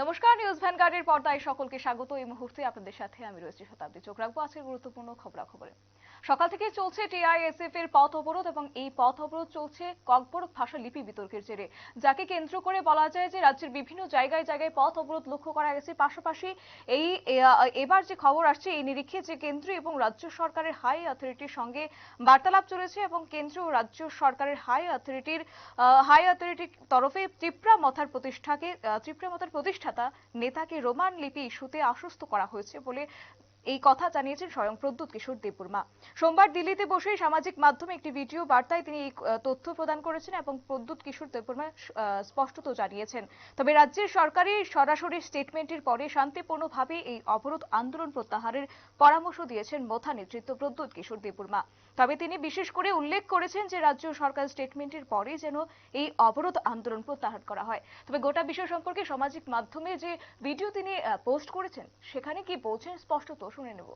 নমস্কার, নিউজ ভ্যানগার্ডের পর্দায় সকলকে স্বাগত। এই মুহূর্তে আপনাদের সাথে আমি রয়েছি শতাব্দী। চোখ রাখব আজকের গুরুত্বপূর্ণ খবরাখবরে। সকাল থেকে চলছে টিআইএসএফ এর পথ অবরোধ এবং এই পথ অবরোধ চলছে ককবরক ভাষা লিপি বিতর্কের জেরে, যাকে কেন্দ্র করে বলা যায় যে রাজ্যের বিভিন্ন জায়গায় জায়গায় পথ অবরোধ লক্ষ্য করা গেছে। পাশাপাশি এই এবার যে খবর আসছে, এই নিরিখে যে কেন্দ্র এবং রাজ্য সরকারের হাই অথরিটির সঙ্গে বার্তালাপ চলেছে এবং কেন্দ্র ও রাজ্য সরকারের হাই অথরিটির হাই অথরিটির তরফে ত্রিপুরা মথার প্রতিষ্ঠাকে ত্রিপুরা মথার প্রতিষ্ঠাতা নেতাকে রোমান লিপি ইস্যুতে আশ্বস্ত করা হয়েছে বলে এই কথা জানিয়েছেন স্বয়ং প্রদ্যুৎ কিশোর দেববর্মা। সোমবার দিল্লিতে বসে সামাজিক মাধ্যমে একটি ভিডিও বার্তায় তিনি এই তথ্য প্রদান করেছেন এবং প্রদ্যুৎ কিশোর দেববর্মা স্পষ্টত জানিয়েছেন। তবে রাজ্যের সরকারি সরাসরি স্টেটমেন্টের পরে শান্তিপূর্ণভাবে এই অবরোধ আন্দোলন প্রত্যাহারের পরামর্শ দিয়েছেন মোথা নেতৃত্ব প্রদ্যুৎ কিশোর দেববর্মা। তবে তিনি বিশেষ করে উল্লেখ করেছেন যে রাজ্য সরকার স্টেটমেন্টের পরে যেন এই অবরোধ আন্দোলন প্রত্যাহার করা হয়। তবে গোটা বিষয় সম্পর্কে সামাজিক মাধ্যমে যে ভিডিও তিনি পোস্ট করেছেন, সেখানে কি বলছেন স্পষ্টত শুনে নেব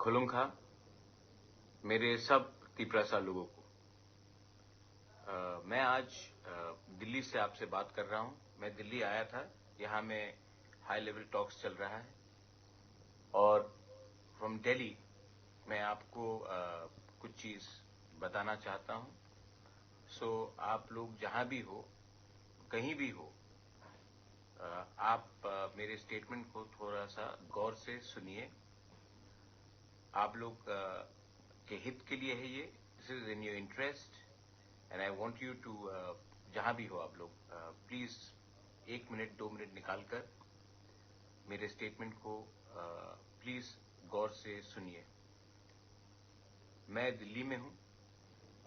खुलूंखा मेरे सब तिपरासा लोगों को आ, मैं आज आ, दिल्ली से आपसे बात कर रहा हूं मैं दिल्ली आया था यहां में हाई लेवल टॉक्स चल रहा है और फ्रॉम दिल्ली मैं आपको आ, कुछ चीज बताना चाहता हूं सो आप लोग जहां भी हो कहीं भी हो आप मेरे स्टेटमेंट को थोड़ा सा गौर से सुनिए। आप लोग के हित के लिए है ये। This is in your interest and I want you to जहाँ भी हो आप लोग प्लीज़ एक मिनट, दो मिनट निकालकर मेरे स्टेटमेंट को प्लीज़ गौर से सुनिए। मैं दिल्ली में हूँ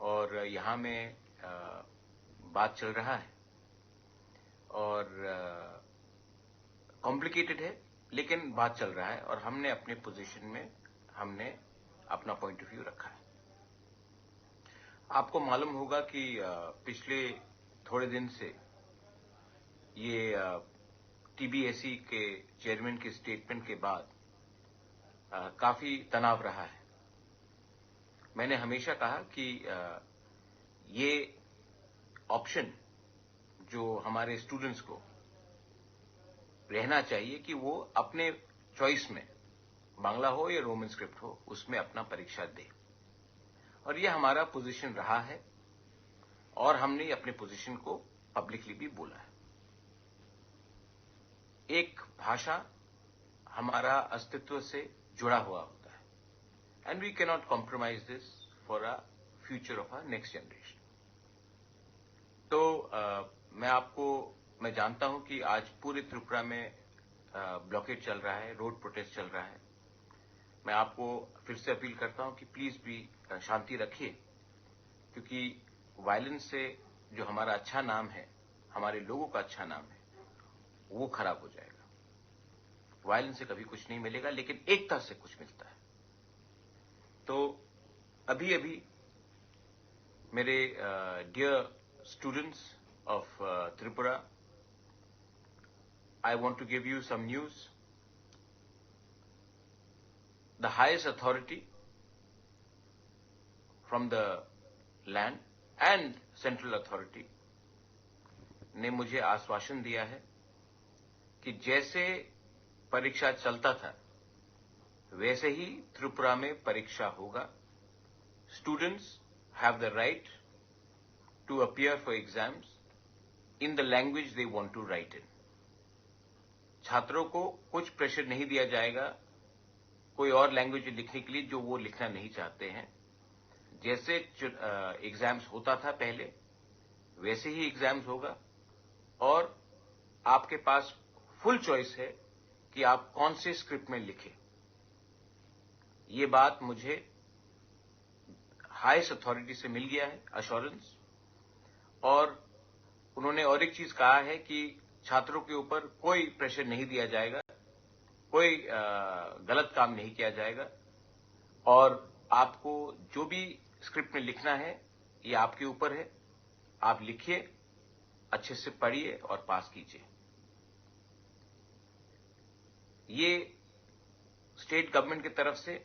और यहाँ में बात चल रहा है और कॉम्प्लिकेटेड है, लेकिन बात चल रहा है और हमने अपने पोजीशन में हमने अपना पॉइंट ऑफ़ व्यू रखा है। आपको मालूम होगा कि पिछले थोड़े दिन से ये टीबीएसई के चेयरमैन के स्टेटमेंट के बाद काफ़ी तनाव रहा है। मैंने हमेशा कहा कि ये ऑप्शन जो हमारे स्टूडेंट्स को रहना चाहिए कि वो अपने चॉइस में बांग्ला हो या रोमन स्क्रिप्ट हो उसमें अपना परीक्षा दे। और ये हमारा पोजीशन रहा है और हमने अपने पोजीशन को पब्लिकली भी बोला है। एक भाषा हमारा अस्तित्व से जुड़ा हुआ होता है। And we cannot compromise this for a future of a next generation तो आ, मैं आपको मैं जानता हूँ कि आज पूरे त्रिपुरा में ब्लॉकेट चल रहा है रोड प्रोटेस्ट चल रहा है मैं आपको फिर से अपील करता हूँ कि प्लीज़ भी शांति रखिए, क्योंकि वायलेंस से जो हमारा अच्छा नाम है, हमारे लोगों का अच्छा नाम है, वो खराब हो जाएगा वायलेंस से कभी कुछ नहीं मिलेगा, लेकिन एकता से कुछ मिलता है तो अभी अभी मेरे dear students of Tripura. I want to give you some news. The highest authority from the land and central authority ने मुझे आश्वासन दिया है कि जैसे परीक्षा चलता था, वैसे ही त्रिपुरा में परीक्षा होगा students have the right to appear for exams in the language they want to write in छात्रों को कुछ प्रेशर नहीं दिया जाएगा कोई और लैंग्वेज लिखने के लिए जो वो लिखना नहीं चाहते हैं। जैसे एग्ज़ाम्स होता था पहले, वैसे ही एग्ज़ाम्स होगा। और आपके पास फुल चॉइस है कि आप कौन से स्क्रिप्ट में लिखें। ये बात मुझे हाईएस्ट अथॉरिटी से मिल गया है अश्योरेंस और उन्होंने और एक चीज़ कहा है कि छात्रों के ऊपर कोई प्रेशर नहीं दिया जाएगा, कोई गलत काम नहीं किया जाएगा। और आपको जो भी स्क्रिप्ट में लिखना है, ये आपके ऊपर है। आप लिखिए, अच्छे से पढ़िए और पास कीजिए। ये स्टेट गवर्नमेंट की तरफ़ से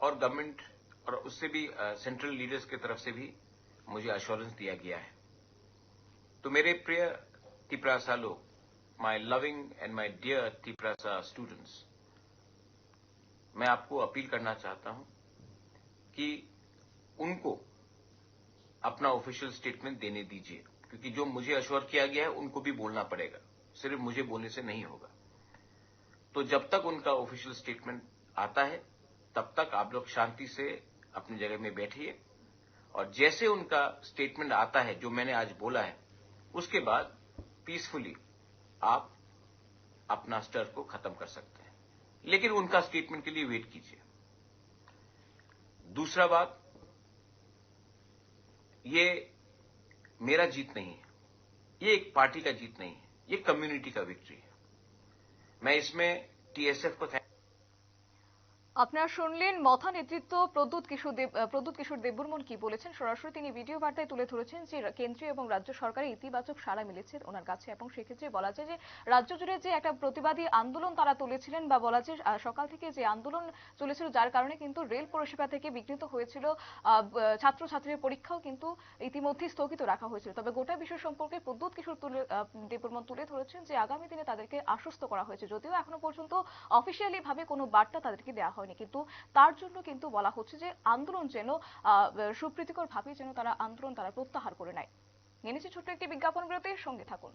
और गवर्नमेंट और उससे भी सेंट्रल लीडर्स की तरफ़ से भी मुझे अश्योरेंस दिया गया है। तो मेरे प्रिय तिपरासा लोग my loving and my dear Tiprasa students मैं आपको अपील करना चाहता हूँ कि उनको अपना ऑफिशियल स्टेटमेंट देने दीजिए, क्योंकि जो मुझे अश्योर किया गया है, उनको भी बोलना पड़ेगा। सिर्फ़ मुझे बोलने से नहीं होगा। तो जब तक उनका ऑफिशियल स्टेटमेंट आता है, तब तक आप लोग शांति से अपनी जगह में बैठिए, और जैसे उनका स्टेटमेंट आता है, जो मैंने आज बोला है, उसके बाद पीसफुली आप अपना स्टर को खत्म कर सकते हैं। लेकिन उनका स्टेटमेंट के लिए वेट कीजिए। दूसरा बात, ये मेरा जीत नहीं है। ये एक पार्टी का जीत नहीं है। ये कम्युनिटी का विक्ट्री है। मैं इसमें टीएसएफ को আপনারা শুনলেন মথা নেতৃত্ব প্রদ্যুৎ কিশোর দেব প্রদ্যুৎ কিশোর দেববর্মন কি বলেছেন? সরাসরি তিনি ভিডিও বার্তায় তুলে ধরেছেন যে কেন্দ্রীয় এবং রাজ্য সরকারের ইতিবাচক সাড়া মিলেছে ওনার কাছে এবং সেক্ষেত্রে বলা যায় যে রাজ্য জুড়ে যে একটা প্রতিবাদী আন্দোলন তারা তুলেছিলেন বা বলা যায় সকাল থেকে যে আন্দোলন চলেছিল যার কারণে কিন্তু রেল পরিষেবা থেকে বিঘ্নিত হয়েছিল ছাত্রছাত্রীর পরীক্ষাও কিন্তু ইতিমধ্যে স্থগিত রাখা হয়েছিল। তবে গোটা বিষয় সম্পর্কে প্রদ্যুৎ কিশোর তুলে দেববর্মন তুলে ধরেছেন যে আগামী দিনে তাদেরকে আশ্বস্ত করা হয়েছে। যদিও এখনও পর্যন্ত অফিসিয়ালি ভাবে কোনো বার্তা তাদেরকে দেওয়া হয়নি। কিন্তু তার জন্য কিন্তু বলা হচ্ছে যে আন্দোলন যেন সুপ্রীতিকর ভাবে যেন তারা আন্দোলন তারা প্রত্যাহার করে নেয়। নিয়ে ছোট্ট একটি বিজ্ঞাপন বিরতির সঙ্গে থাকুন।